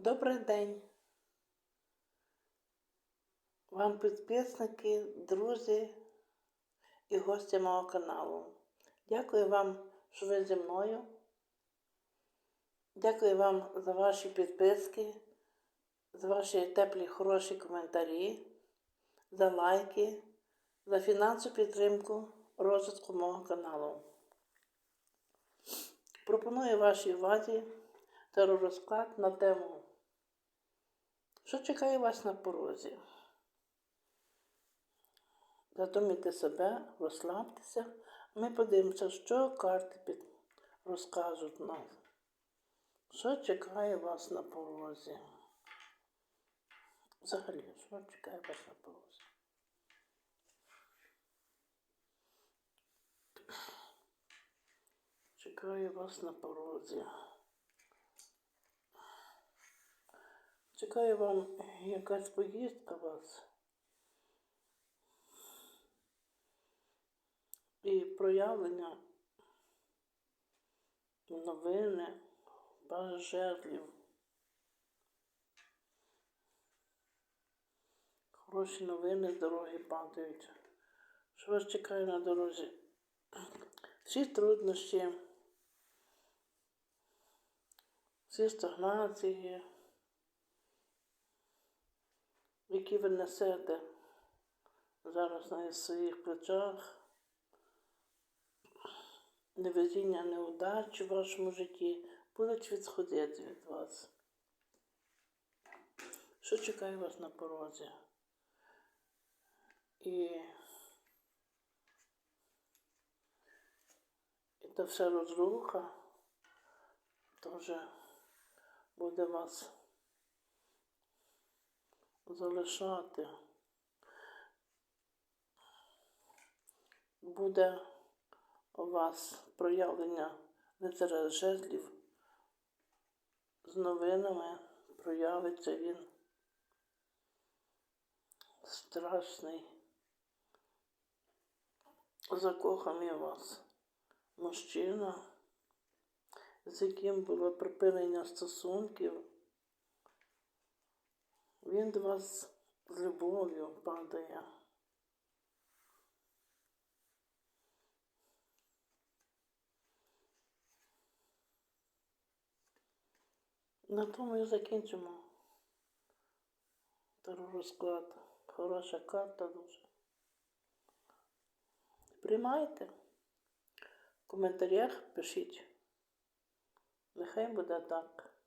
Добрий день. Вам підписники, друзі і гості мого каналу. Дякую вам, що ви зі мною. Дякую вам за ваші підписки, за ваші теплі, хороші коментарі, за лайки, за фінансову підтримку розвитку мого каналу. Пропоную вашій увазі теророзклад на тему. Що чекає вас на порозі? Задумайте себе, розслабтеся. Ми подивимося, що карти під... розкажуть нам. Що чекає вас на порозі? Взагалі, що чекає вас на порозі? Чекає вас на порозі. Чекає вам якась поїздка вас. І проявлення новини, жезлів. Хороші новини з дороги падають. Що вас чекає на дорозі? Всі труднощі, всі стагнації, які ви несете зараз на своїх плечах, невезіння, неудачі в вашому житті будуть відходити від вас. Що чекає вас на порозі? І, і та вся розруха теж буде вас залишати. Буде у вас проявлення лицаря жезлів з новинами, проявиться він страшний, закоханий вас мужчина, з яким було припинення стосунків. Він до вас з любов'ю падає. На тому і закінчимо. розклад. Хороша карта дуже. Приймайте. В коментарях пишіть. Нехай буде так.